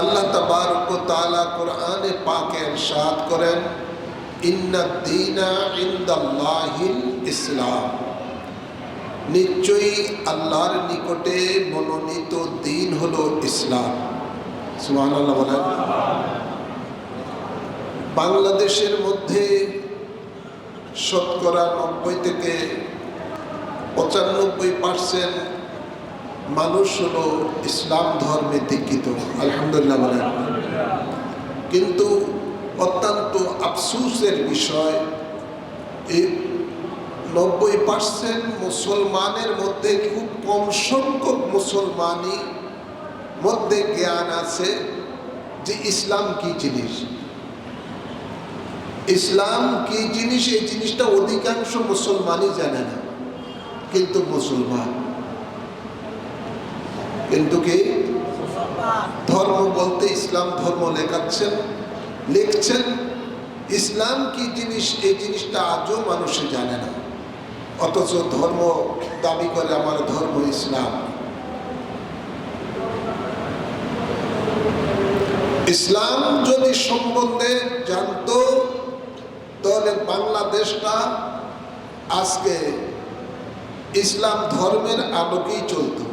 আল্লাহ তাবারক ও তাআলা কোরআনে পাকে ইরশাদ করেন ইসলাম। নিশ্চয়ই আল্লাহর নিকটে মনোনীত দিন হলো ইসলাম। বলেন। বাংলাদেশের মধ্যে শতকরা নব্বই থেকে পঁচানব্বই পার্সেন্ট মানুষ হলো ইসলাম ধর্মে দীক্ষিত, আলহামদুলিল্লাহ বলেন। কিন্তু অত্যন্ত আফসুসের বিষয়, এই নব্বই পার্সেন্ট মুসলমানের মধ্যে খুব কম সংখ্যক মুসলমানই মধ্যে জ্ঞান আছে যে ইসলাম কি জিনিস। ইসলাম কি জিনিস, এই জিনিসটা অধিকাংশ মুসলমানই জানে না। কিন্তু মুসলমান কিন্তু কি? ধর্ম বলতে ইসলাম ধর্ম লেখাচ্ছেন। লিখছেন, ইসলাম কি জিনিস? এই জিনিসটা আজও মানুষে জানে না। অথচ ধর্ম দাবি করে আমার ধর্ম ইসলাম। ইসলাম যদি সম্বন্ধে জানতো, তাহলে বাংলাদেশটা আজকে ইসলাম ধর্মের আলোকেই চলত।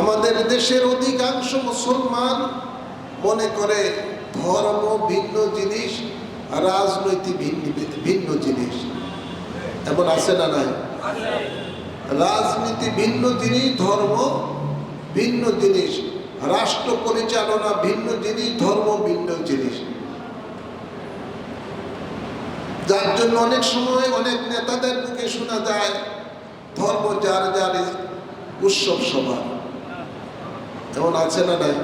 আমাদের দেশের অধিকাংশ মুসলমান মনে করে ধর্ম ভিন্ন জিনিস রাজনৈতিক ভিন্ন ভিন্ন জিনিস। এমন আছে না নাই? রাজনীতি ভিন্ন জিনিস, ধর্ম ভিন্ন জিনিস। রাষ্ট্র পরিচালনা ভিন্ন জিনিস, ধর্ম ভিন্ন জিনিস। যার জন্য অনেক সময় অনেক নেতাদের মুখে শোনা যায়, ধর্ম যার যার উৎসব সভা এমন আছে না নাই?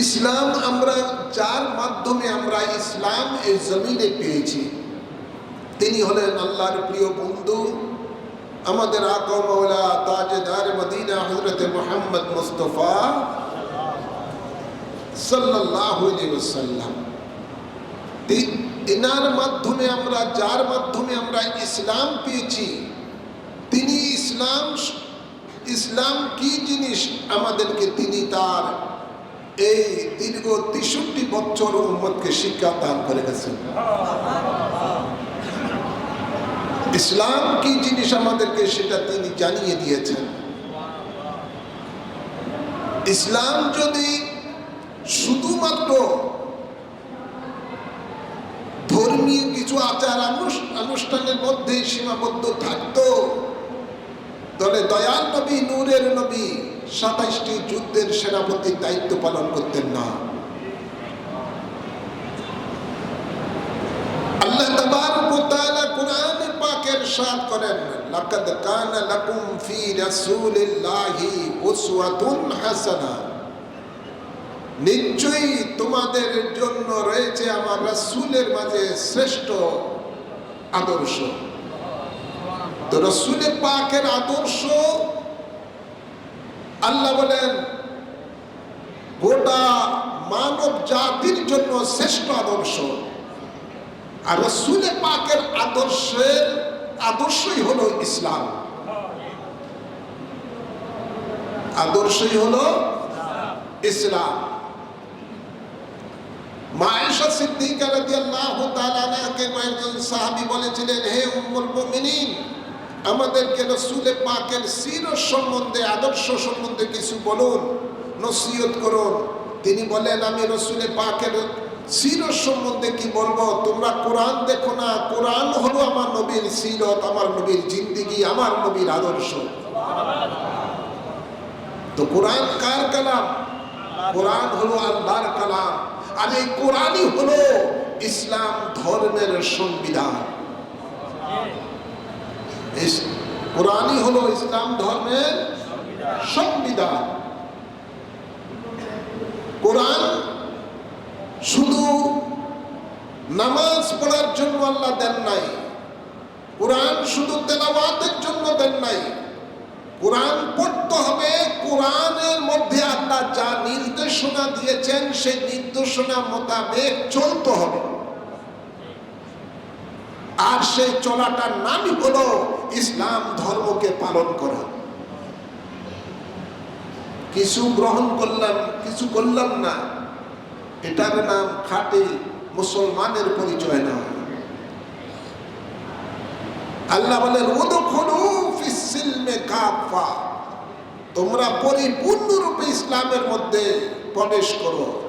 ইসলাম আমরা, যার মাধ্যমে আমরা ইসলাম এই জমিনে পেয়েছি, তিনি হলেন আল্লাহর প্রিয় বন্ধু, আমাদের আকা মৌলা তাজেদার মদিনা হজরত মোহাম্মদ মুস্তফা সাল্লাম এনার মাধ্যমে আমরা, যার মাধ্যমে আমরা ইসলাম পেয়েছি, তিনি ইসলাম ইসলাম কি জিনিস আমাদেরকে তিনি তার এই দীর্ঘ তেষট্টি বছর উম্মতকে শিক্ষা দান করে গেছেন? ইসলাম কি জিনিস আমাদেরকে সেটা তিনি জানিয়ে দিয়েছেন? ইসলাম যদি শুধুমাত্র ধর্মীয় কিছু আচার অনুষ্ঠানের মধ্যে সীমাবদ্ধ থাকতো তাহলে দয়াল নবী, নূরের নবী, সাতাইশটি যুদ্ধের সেনাপতির দায়িত্ব পালন করতেন না। আল্লাহ করেন হাসানা। নিশ্চয়ই তোমাদের জন্য রয়েছে আমার রাসূলের মাঝে শ্রেষ্ঠ আদর্শ। তো রসুলের পাকের আদর্শ আল্লাহ বলেন, গোটা মানব জাতির জন্য শ্রেষ্ঠ আদর্শ। আর রসুলে পাকের আদর্শের আদর্শই হলো ইসলাম। আদর্শই হলো ইসলাম। মায়েশা সিদ্দিকা রাদিয়াল্লাহু তাআলাকে কয়েকজন সাহাবী বলেছিলেন, হে উম্মুল মুমিনিন আমাদেরকে রসুলে পাকের সির সম্বন্ধে, আদর্শ সম্বন্ধে কিছু বলুন, নসিহত করুন। তিনি বলেন, আমি রসুলে পাকের সির সম্বন্ধে কি বলব? তোমরা কোরআন দেখো না? কোরআন হলো আমার নবীর সিরত, আমার নবীর জিন্দিগি, আমার নবীর আদর্শ। তো কোরআন কার কালাম? কোরআন হলো আল্লাহর কালাম। আর এই কোরআনই হলো ইসলাম ধর্মের সংবিধান। কোরআনই হলো ইসলাম ধর্মের সংবিধান। কোরআন শুধু নামাজ পড়ার জন্য আল্লাহ দেন নাই, কোরআন শুধু তেলাওয়াতের জন্য দেন নাই। কোরআন পড়তে হবে, কোরআনের মধ্যে আল্লাহ যা নির্দেশনা দিয়েছেন, সেই নির্দেশনা মোতাবেক চলতে হবে। আর সেই চলাটার নামই হলো ইসলাম ধর্মকে পালন করা। কিছু গ্রহণ করলাম, কিছু করলাম না। এটার নাম খাঁটি মুসলমানের পরিচয় নয় আল্লাহ বলেন তোমরা পরিপূর্ণরূপে ইসলামের মধ্যে প্রবেশ করো।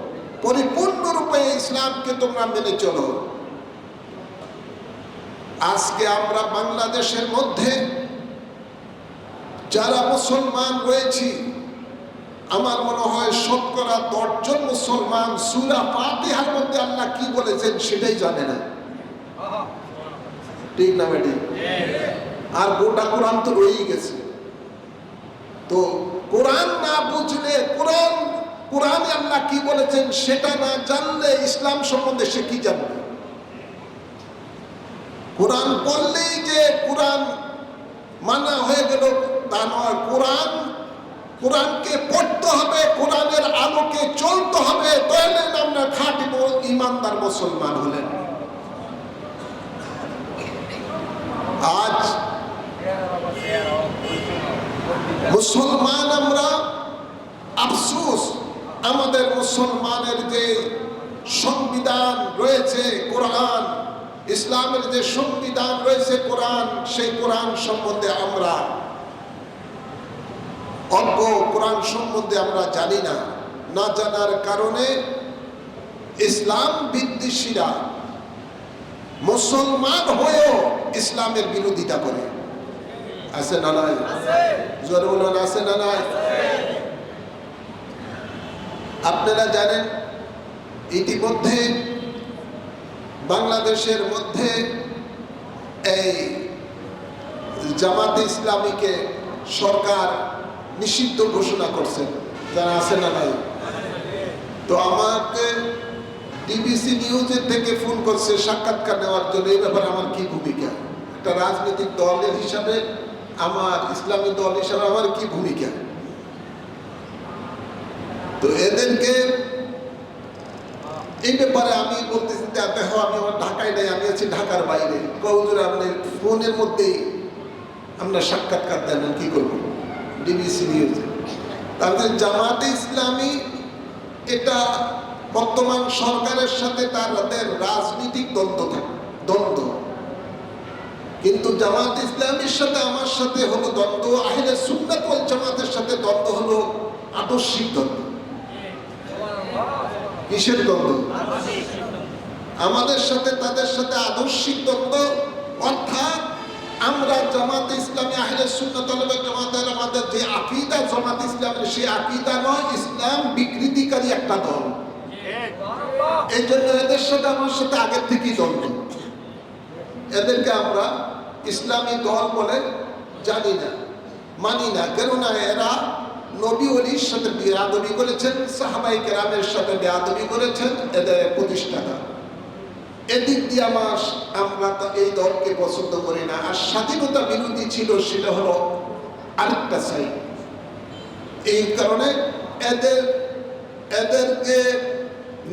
পরিপূর্ণরূপে ইসলামকে তোমরা মেনে চলো। আজকে আমরা বাংলাদেশের মধ্যে যারা মুসলমান রয়েছি, আমার মনে হয় শতকরা দশজন মুসলমান সুরা ফাতিহার মধ্যে আল্লাহ কি বলেছেন সেটাই জানে না। ঠিক না বেটি? আর গোটা কোরআন তো রয়েই গেছে। তো কোরআন না বুঝলে, কোরআন, কোরআনে আল্লাহ কি বলেছেন সেটা না জানলে ইসলাম সম্বন্ধে সে কি জানবে? কোরআন পড়লেই যে কোরআন মানা হয়ে গেল, তা নয়। কোরআন, কোরআনকে পড়তে হবে, কোরআনের আলোকে চলতে হবে। তাহলে আমরা খাঁটি ইমানদার মুসলমান হলেন। আজ মুসলমান আমরা, আফসোস, আমাদের মুসলমানের যে সংবিধান রয়েছে, কোরআন ইসলামের যে সংবিধান রয়েছে কোরআন, সেই কোরআন সম্বন্ধে আমরা অল্প কোরআন সম্বন্ধে আমরা জানি না। না জানার কারণে ইসলাম বিদ্বেষীরা মুসলমান হয়েও ইসলামের বিরোধিতা করে। আছে না নাই? জোরে বলুন, আছে না নাই? আপনারা জানেন, ইতিমধ্যে বাংলাদেশের মধ্যে এই জামাতে ইসলামীকে সরকার নিষিদ্ধ ঘোষণা করছেন যারা আছে না নাই? তো আমাকে ডিবিসি নিউজের থেকে ফোন করছে সাক্ষাৎকার নেওয়ার জন্য। এই ব্যাপারে আমার কি ভূমিকা? একটা রাজনৈতিক দলের হিসাবে, আমার ইসলামী দল হিসাবে আমার কি ভূমিকা? তো এদেরকে এই ব্যাপারে আমি বলতেছি দেখো, আমি আমার ঢাকায় নাই, আমি আছি ঢাকার বাইরে। কৌজুর আপনি ফোনের মধ্যেই আমরা সাক্ষাৎকার দেন কি করব? ডিবিসি নিউজে। তাদের জামাতে ইসলামী, এটা বর্তমান সরকারের সাথে তাদের রাজনৈতিক দ্বন্দ্ব থাকে, দ্বন্দ্ব। কিন্তু জামাত ইসলামের সাথে আমার সাথে হলো দ্বন্দ্ব, আহিলে সুন্নাত জামাতের সাথে দ্বন্দ্ব হলো আদর্শিক দ্বন্দ্ব। কিসের দ্বন্দ্ব? আমাদের সাথে, তাদের সাথে আদর্শিক দ্বন্দ্ব, অর্থাৎ আমরা জামাত ইসলামী আহলে সুন্নাত ওয়াল জামাতের আমাদের যে আকীদা, জামাত ইসলামের সেই আকীদা নয়, ইসলাম বিকৃতিকারী একটা দল এই জন্য এদের সাথে আমার সাথে আগের থেকেই দ্বন্দ্ব। এদেরকে আমরা ইসলামী দল বলে জানি না, মানি না। কেননা এরা নবী অলির সাথে বেয়াদবি করেছেন, সাহাবাই কেরামের সাথে বেয়াদবি করেছেন, এদের প্রতিষ্ঠাতা। এদিক দিয়ে আমার, আমরা তো এই দলকে পছন্দ করি না। আর স্বাধীনতা বিরোধী ছিল সেটা হলো আরেকটা সাইড এই কারণে এদের, এদেরকে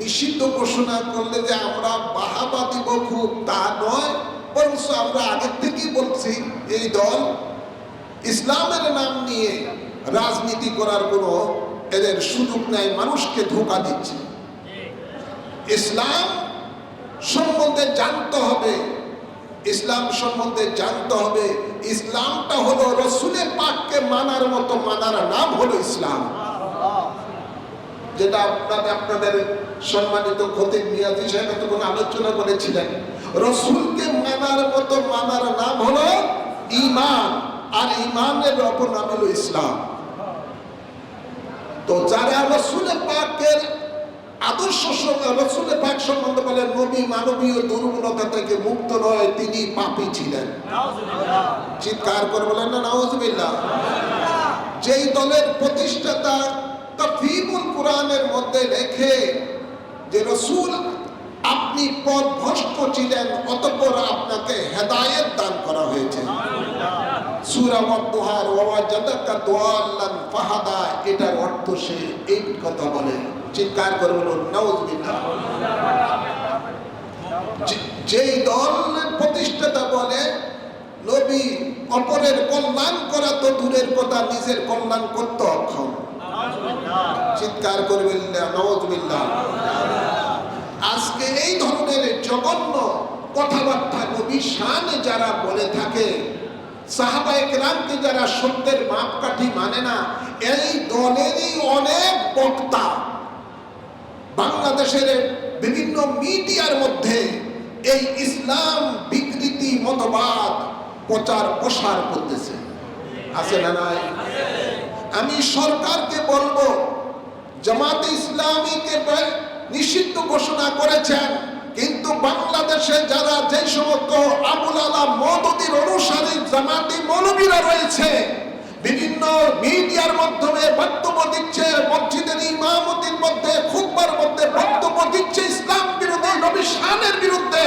নিষিদ্ধ ঘোষণা করলে যে আমরা বাহাবা দিব খুব, তা নয়। বরং আমরা আগের থেকেই বলছি, এই দল ইসলামের নাম নিয়ে রাজনীতি করার কোনো এদের সুযোগ নেই, মানুষকে ধোকা দিচ্ছে। ইসলাম সম্বন্ধে জানতে হবে, ইসলাম সম্বন্ধে জানতে হবে। ইসলামটা হলো রসুলের পাককে মানার মতো, মানার নাম হলো ইসলাম। যেটা আপনাদের আপনাদের সম্মানিত খতিব মিয়াজি সাহেব তখন আলোচনা করেছিলেন। রসুলকে মানার মতো, মানার নাম হলো ইমান, আর ইমানের অপর নাম হলো ইসলাম। তো যারা রসুলের পাকের আদর্শ রসুলের পাক সম্বন্ধে বলেন, নবী মানবীয় দুর্বলতা থেকে মুক্ত নয়, তিনি পাপী ছিলেন। চিৎকার করে বলেন না, নাউজুবিল্লাহ। যেই দলের প্রতিষ্ঠাতা তফিবুল কোরআনের মধ্যে লেখে যে, রসুল, আপনি পথ ভ্রষ্ট ছিলেন, অতঃপর আপনাকে হেদায়েত দান করা হয়েছে। সূরা ওয়াদুহার ওয়া জাদাকা দুআল্লান ফাহাদা, এটার অর্থ সে এই কথা বলে। চিৎকার করে বলুন, নাউজুবিল্লাহ। যেই দলের প্রতিষ্ঠাতা বলে, নবী অপরের কল্যাণ করা তো দূরের কথা, নিজের কল্যাণ করতে অক্ষম। চিৎকার করবেন নওয়াজবিল্লাহ আজকে এই ধরনের জঘন্য কথাবার্তা নবী শানে যারা বলে থাকে সাহাবা একরামকে যারা সত্যের মাপকাঠি মানে না, এই দলেরই অনেক বক্তা। বাংলাদেশের বিভিন্ন মিডিয়ার মধ্যে এই ইসলাম বিকৃতি মতবাদ প্রচার প্রসার করতেছে। আছে না নাই? আমি সরকারকে বলব, জামাতে ইসলামীকে নিষিদ্ধ ঘোষণা করেছেন। বাংলাদেশে যারা যে সমস্ত আবুল আলা মদতির অনুসারী জামাতি মৌলবীরা রয়েছে, বিভিন্ন মিডিয়ার মাধ্যমে বক্তব্য দিচ্ছে, মসজিদের ইমামতির মধ্যে খুববার মধ্যে বক্তব্য দিচ্ছে ইসলাম বিরোধী, নবী শানের বিরুদ্ধে।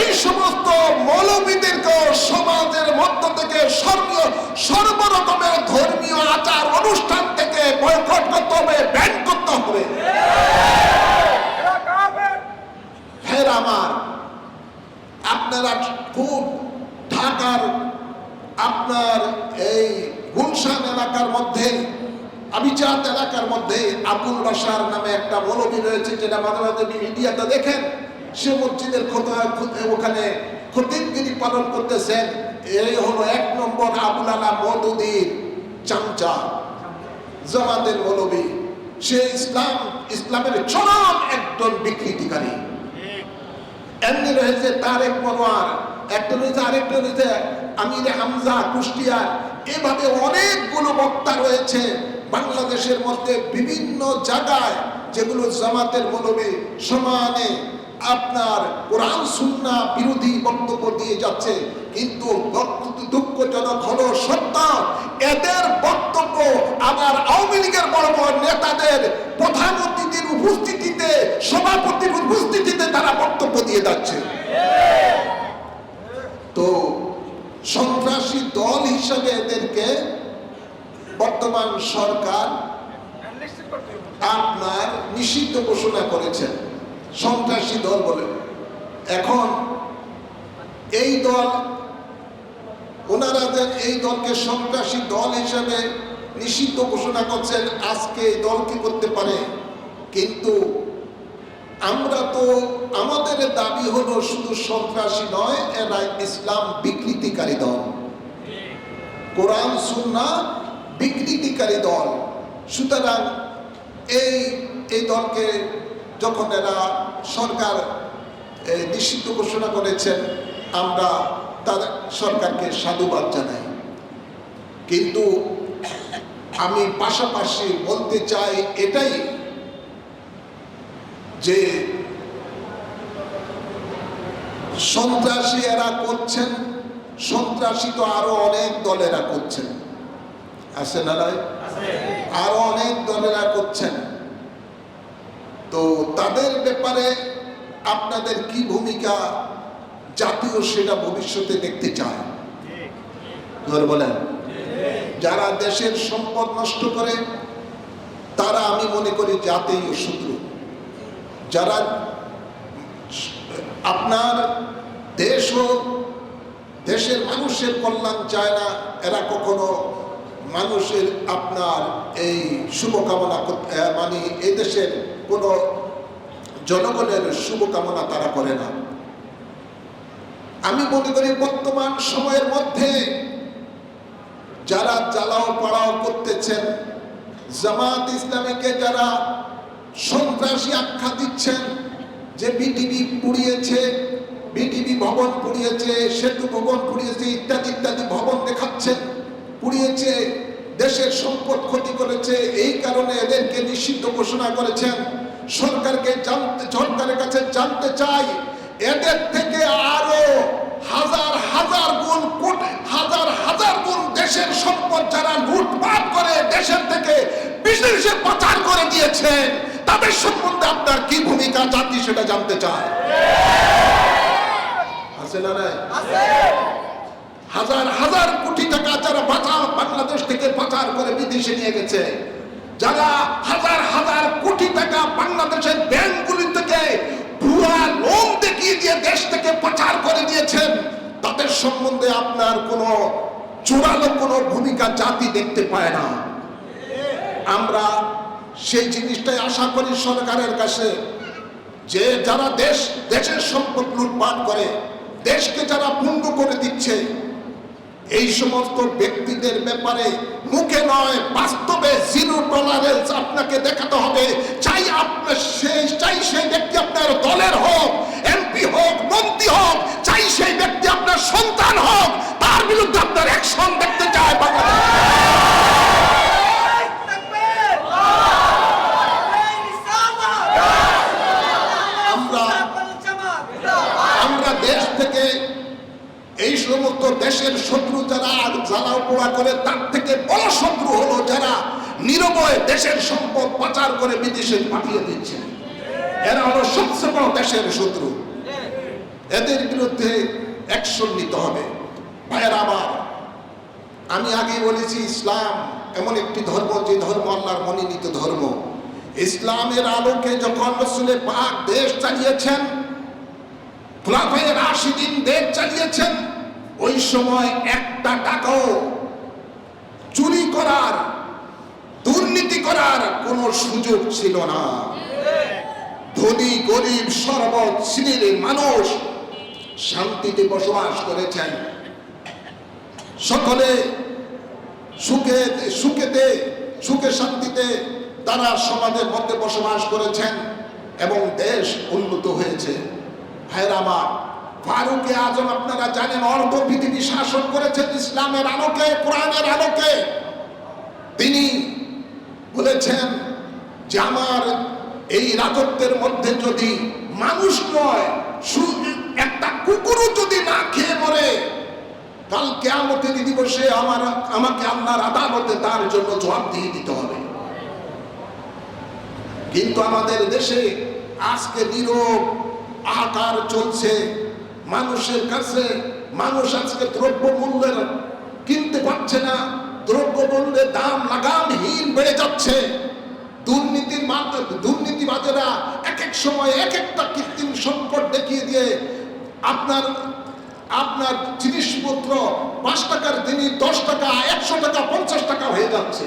এই সমস্ত মৌলবীদেরকে সমাজের মধ্য থেকে সর্ব সর্বরকমের ধর্মীয় আচার অনুষ্ঠান থেকে বয়কট করতে হবে, ব্যান করতে হবে। ফের আমার। আপনারা খুব ঢাকার আপনার এই গুলশান এলাকার মধ্যে আবিচাত এলাকার মধ্যে আবুল বাসার নামে একটা মৌলবী রয়েছে যেটা মাঝে মাঝে মিডিয়াতে দেখেন। সে মসজিদের ওখানে খতিবগিরি পালন করতেছেন। এই হলো এক নম্বর আবুল আলা মদুদির চামচা, জামাতের মৌলবী। সে ইসলাম ইসলামের চরম একজন বিকৃতিকারী। এমনি রয়েছে তারেক মনোয়ার একটা রয়েছে আরেকটা রয়েছে আমির হামজা কুষ্টিয়ার এভাবে অনেকগুলো বক্তা রয়েছে বাংলাদেশের মধ্যে বিভিন্ন জায়গায় যেগুলো জামাতের মৌলবী সমানে আপনার কোরআন সুন্না বিরোধী বক্তব্য দিয়ে যাচ্ছে। কিন্তু দুঃখজনক হলো সত্য, এদের বক্তব্য আবার আওয়ামী লীগের বড় বড় নেতাদের প্রধান অতিথির উপস্থিতিতে সভাপতির উপস্থিতিতে তারা বক্তব্য দিয়ে যাচ্ছে তো সন্ত্রাসী দল হিসাবে এদেরকে বর্তমান সরকার আপনার নিষিদ্ধ ঘোষণা করেছেন, সন্ত্রাসী দল বলে। এখন এই দল, ওনারা এই দলকে সন্ত্রাসী দল হিসাবে নিষিদ্ধ ঘোষণা করছেন, আজকে এই দল কি করতে পারে? কিন্তু আমরা তো, আমাদের দাবি হলো শুধু সন্ত্রাসী নয়, এরা ইসলাম বিকৃতিকারী দল। কোরআন সুন্না বিকৃতিকারী দল। সুতরাং এই এই দলকে যখন এরা সরকার নিষিদ্ধ ঘোষণা করেছেন, আমরা তাদের সরকারকে সাধুবাদ জানাই। কিন্তু আমি পাশাপাশি বলতে চাই এটাই যে সন্ত্রাসী এরা করছেন, সন্ত্রাসী তো আরও অনেক দলেরা করছেন। আছে না নয়? আরও অনেক দলেরা করছেন। তো তাদের ব্যাপারে আপনাদের কি ভূমিকা? জাতীয় সেটা ভবিষ্যতে দেখতে চায়। বলেন। যারা দেশের সম্পদ নষ্ট করে, তারা আমি মনে করি জাতীয় শত্রু যারা আপনার দেশ ও দেশের মানুষের কল্যাণ চায় না, এরা কখনো মানুষের আপনার এই শুভকামনা মানে এই দেশের কোনো জনগণের শুভকামনা তারা করে না। আমি মনে করি বর্তমান সময়ের মধ্যে যারা জ্বালাও পাড়াও করতেছেন, জামাত ইসলামীকে যারা সন্ত্রাসী আখ্যা দিচ্ছেন, যে বিটিভি পুড়িয়েছে বিটিভি ভবন পুড়িয়েছে, সেতু ভবন পুড়িয়েছে, ইত্যাদি ইত্যাদি ভবন দেখাচ্ছেন পুড়িয়েছে দেশের সম্পদ ক্ষতি করেছে এই কারণে এদেরকে নিষিদ্ধ ঘোষণা করেছেন। সরকারকে জানতে সরকারের কাছে জানতে চাই এদের থেকে আরও হাজার হাজার গুণ কোটি হাজার হাজার গুণ দেশের সম্পদ যারা লুটপাট করে দেশের থেকে বিদেশে পাচার করে দিয়েছেন তাদের সম্বন্ধে আপনার কি ভূমিকা জাতি সেটা জানতে চায়? আছে। না নাই? হাজার হাজার কোটি টাকা যারা বাঁচা বাংলাদেশ থেকে পাচার করে বিদেশে নিয়ে গেছে। যারা হাজার হাজার কোটি টাকা বাংলাদেশের ব্যাংকগুলি থেকে ভুয়া লোন দেখিয়ে দিয়ে দেশ থেকে পাচার করে দিয়েছেন, তাদের সম্বন্ধে আপনার কোনো জোরালো কোনো ভূমিকা জাতি দেখতে পায় না। আমরা সেই জিনিসটাই আশা করি সরকারের কাছে, যে যারা দেশ, দেশের সম্পদ লুটপাট করে, দেশকে যারা পূর্ণ করে দিচ্ছে এই সমস্ত ব্যক্তিদের ব্যাপারে মুখে নয়, বাস্তবে জিরো টলারেন্স আপনাকে দেখাতে হবে। চাই আপনার সেই চাই সেই ব্যক্তি আপনার দলের হোক এমপি হোক, মন্ত্রী হোক, চাই সেই ব্যক্তি আপনার সন্তান হোক, তার বিরুদ্ধে আপনার অ্যাকশন দেখতে চায় বাংলাদেশ। আমরা দেশ থেকে এই সমস্ত দেশের শত্রু যারা জ্বালাও পোড়া করে, তার থেকে বড় শত্রু হলো যারা নিরবয় দেশের সম্পদ পাচার করে বিদেশে পাঠিয়ে দিচ্ছে। এরা হলো সবচেয়ে বড় দেশের শত্রু। এদের বিরুদ্ধে অ্যাকশন নিতে হবে। ভাইয়ের আবার আমি আগে বলেছি, ইসলাম এমন একটি ধর্ম যে ধর্ম আল্লাহর মনোনীত ধর্ম। ইসলামের আলোকে যখন রসুলের পাক দেশ চালিয়েছেন খোলাফায়ে রাশিদিন দেশ চালিয়েছেন। ওই সময় একটা টাকাও চুরি করার, দুর্নীতি করার কোনো সুযোগ ছিল না। ধনী, গরিব, সর্বত শ্রেণির মানুষ শান্তিতে বসবাস করেছেন। সকলে সুখে, সুখেতে, সুখে শান্তিতে তারা সমাজের মধ্যে বসবাস করেছেন এবং দেশ উন্নত হয়েছে। ভাইরা আমার, ফারুকে আজম আপনারা জানেন অর্ধ পৃথিবী শাসন করেছেন ইসলামের আলোকে, কোরআনের আলোকে। তিনি বলেছেন যে আমার এই রাজত্বের মধ্যে যদি মানুষ নয় একটা কুকুরও যদি না খেয়ে মরে, কাল কেয়ামতের দিবসে আমার, আমাকে আল্লাহর আদালতে তার জন্য জবাব দিয়ে দিতে হবে। কিন্তু আমাদের দেশে আজকে নীরব আকার চলছে। মানুষের কাছে মানুষ আজকে দ্রব্য মূল্যের কিনতে পারছে না। দ্রব্য মূল্যের দাম লাগামহীন বেড়ে যাচ্ছে। দুর্নীতির মাধ্যমে দুর্নীতিবাজেরা এক এক সময় এক একটা কৃত্রিম সংকট দেখিয়ে দিয়ে আপনার আপনার জিনিসপত্র পাঁচ টাকার জিনিস দশ টাকা, একশো টাকা, পঞ্চাশ টাকা হয়ে যাচ্ছে।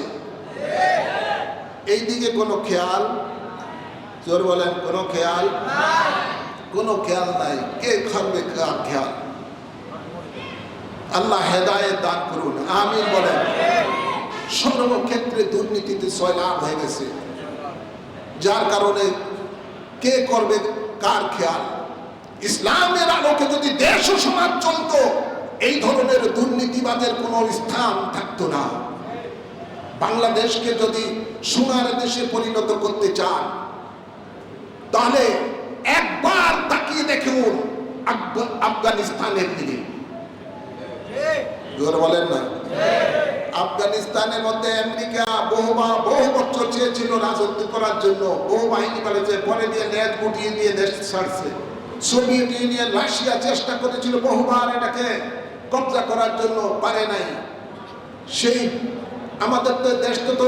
এই দিকে কোনো খেয়াল? জোর বলেন, কোনো খেয়াল? কোনো খেয়াল নাই। কে খাবে কার খেয়াল? আল্লাহ হেদায়েত দান করুন। আমি বলেন। সর্বক্ষেত্রে দুর্নীতিতে ছয় লাভ হয়ে গেছে। যার কারণে কে করবে, কার খেয়াল? ইসলামের আলোকে যদি দেশ ও সমাজ চলতো, এই ধরনের দুর্নীতিবাদের কোনো স্থান থাকতো না। বাংলাদেশকে যদি সোনার দেশে পরিণত করতে চান, তাহলে একবার তাকিয়ে দেখুন আফগা- আফগানিস্তানের দিকে। বলেন না। আফগানিস্তানের মধ্যে আমেরিকা বহুবার বহু বছর চেয়েছিল রাজত্ব করার জন্য। বহু বাহিনী পাঠিয়েছে পরে দিয়ে নেট গুটিয়ে দিয়ে দেশ ছাড়ছে। সোভিয়েত ইউনিয়ন রাশিয়া চেষ্টা করেছিল বহুবার এটাকে কবজা করার জন্য, পারে নাই। সেই আমাদের তো দেশটা তো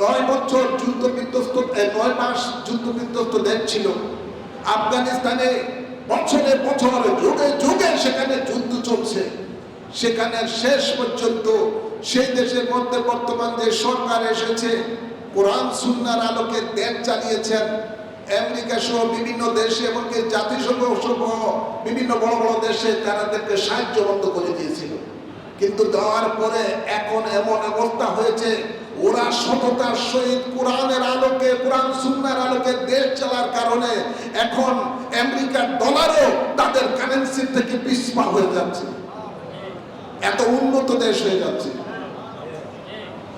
নয় বছর যুদ্ধ বিধ্বস্ত নয় মাস যুদ্ধ বিধ্বস্ত দেশ ছিল। আফগানিস্তানে বছরে বছর, যুগে যুগে সেখানে যুদ্ধ চলছে। সেখানে শেষ পর্যন্ত সেই দেশের মধ্যে বর্তমান যে সরকার এসেছে, কোরআন, সুন্নার আলোকে দেশ চালিয়েছেন। আমেরিকা সহ বিভিন্ন দেশে, এমনকি জাতিসংঘ সহ বিভিন্ন বড় বড় দেশে তাদেরকে সাহায্য বন্ধ করে দিয়েছিল। কিন্তু দেওয়ার পরে এখন এমন অবস্থা হয়েছে ওরা সততার সহিত কোরআনের আলোকে, কোরআন সুন্নার আলোকে দেশ চালার কারণে এখন আমেরিকার ডলারও তাদের কারেন্সি থেকে পিছপা হয়ে যাচ্ছে। এত উন্নত দেশ হয়ে যাচ্ছে।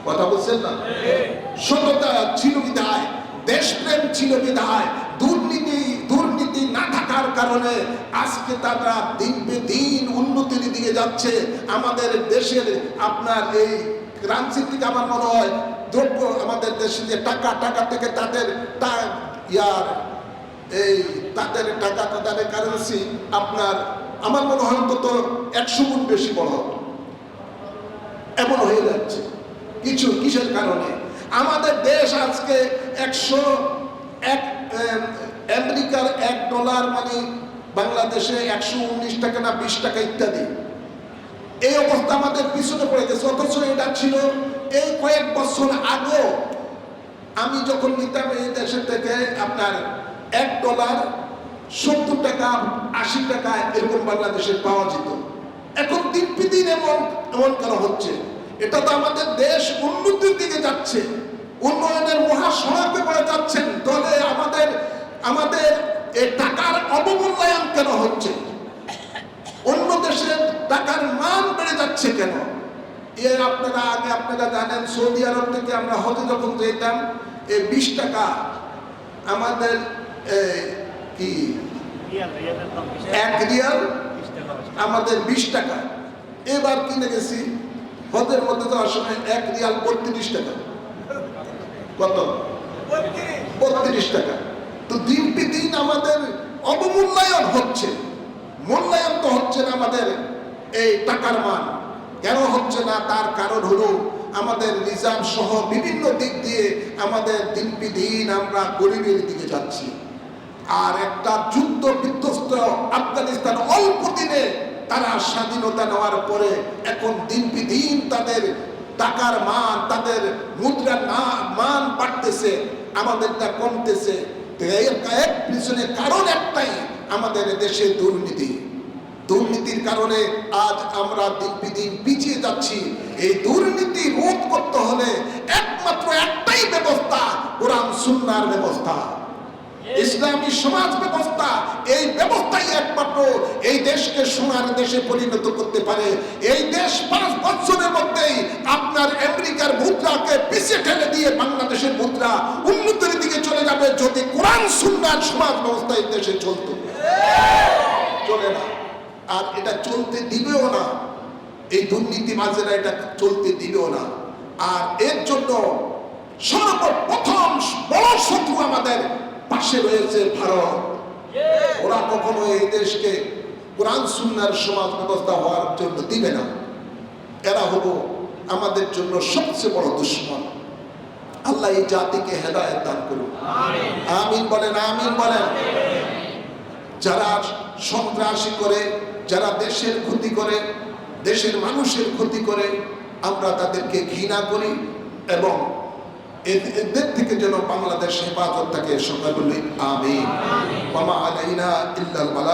কথা বলছেন না? সততা ছিল বিধায়, দেশপ্রেম ছিল বিধায়, দুর্নীতি দুর্নীতি না থাকার কারণে আজকে তারা দিন দিন উন্নতির দিকে যাচ্ছে। আমাদের দেশের আপনার এই থেকে আমার মনে হয় দ্রব্য আমাদের দেশে যে টাকা টাকা থেকে তাদের ইয়ার, এই তাদের টাকা তাদের কারেন্সি আপনার, আমার মনে হয় অন্তত একশো গুণ বেশি বড় এমন হয়ে যাচ্ছে। কিছু কিসের কারণে? আমাদের দেশ আজকে একশো এক আমেরিকার এক ডলার মানে বাংলাদেশে একশো উনিশ টাকা না বিশ টাকা ইত্যাদি। এই অবস্থা আমাদের পিছনে পড়ে গেছে অথচ এটা ছিল এই কয়েক বছর আগেও আমি যখন নিতাম এই দেশে থেকে আপনার এক ডলার সত্তর টাকা, আশি টাকা এরকম বাংলাদেশে পাওয়া যেত। এখন দিন দিন এমন এমন কেন হচ্ছে। এটা তো আমাদের দেশ উন্নতির দিকে যাচ্ছে। উন্নয়নের মহাসড়কে পড়ে যাচ্ছেন। তবে আমাদের আমাদের এই টাকার অবমূল্যায়ন কেন হচ্ছে? অন্য দেশের টাকার মান বেড়ে যাচ্ছে কেন? এর আপনারা আগে আপনারা জানেন সৌদি আরব থেকে আমরা হজে যখন যেতাম এই বিশ টাকা আমাদের কি? এক রিয়াল। আমাদের বিশ টাকা। এবার কিনে গেছি হজের মধ্যে যাওয়ার সময় এক রিয়াল বত্রিশ টাকা। কত? বত্রিশ। টাকা। তো দিন পে দিন আমাদের অবমূল্যায়ন হচ্ছে। মূল্যায়ন তো হচ্ছে না আমাদের এই টাকার মান। কেন হচ্ছে না? তার কারণ হলো আমাদের নিজাম সহ বিভিন্ন দিক দিয়ে আমাদের দিন পে দিন আমরা গরিবের দিকে যাচ্ছি। আর একটা যুদ্ধ বিধ্বস্ত আফগানিস্তান অল্প দিনে তারা স্বাধীনতা নেওয়ার পরে এখন দিন পে দিন তাদের টাকার মান, তাদের মুদ্রার মান বাড়তেছে, আমাদেরটা কমতেছে। এর পিছনে কারণ একটাই আমাদের দেশে দুর্নীতি। দুর্নীতির কারণে আজ আমরা দিন পে দিন পিছিয়ে যাচ্ছি। এই দুর্নীতি রোধ করতে হলে একমাত্র একটাই ব্যবস্থা, কোরআন সুন্নার ব্যবস্থা। ইসলামী সমাজ ব্যবস্থা, এই ব্যবস্থাই একমাত্র এই দেশকে সোনার দেশে পরিণত করতে পারে। এই দেশ পাঁচ বছরের মধ্যেই আপনার আমেরিকার মুদ্রাকে পিছিয়ে ঠেলে দিয়ে বাংলাদেশের মুদ্রা উন্নতির দিকে চলে যাবে যদি কোরআন সুন্নার সমাজ ব্যবস্থা এই দেশে চলতো। চলে না। আর এটা চলতে দিবেও না। এই দুর্নীতিবাজেরা এটা চলতে দিবেও না। আর এর জন্য সর্বপ্রথম বড় শত্রু আমাদের পাশে রয়েছে ভারত। ওরা কখনো এই দেশকে কোরআন, সুন্নার সমাজ ব্যবস্থা হওয়ার জন্য দিবে না। এরা হলো আমাদের জন্য সবচেয়ে বড় দুশ্মন। আল্লাহ এই জাতিকে হেদায়ত দান করুন। আমিন বলেন আমিন বলেন। যারা সন্ত্রাসী করে যারা দেশের ক্ষতি করে দেশের মানুষের ক্ষতি করে আমরা তাদেরকে ঘৃণা করি এবং এদের থেকে যেন বাংলাদেশ হেফাজত থাকে। সবাই আমি মামা আলাইনা ইল্লাল বালা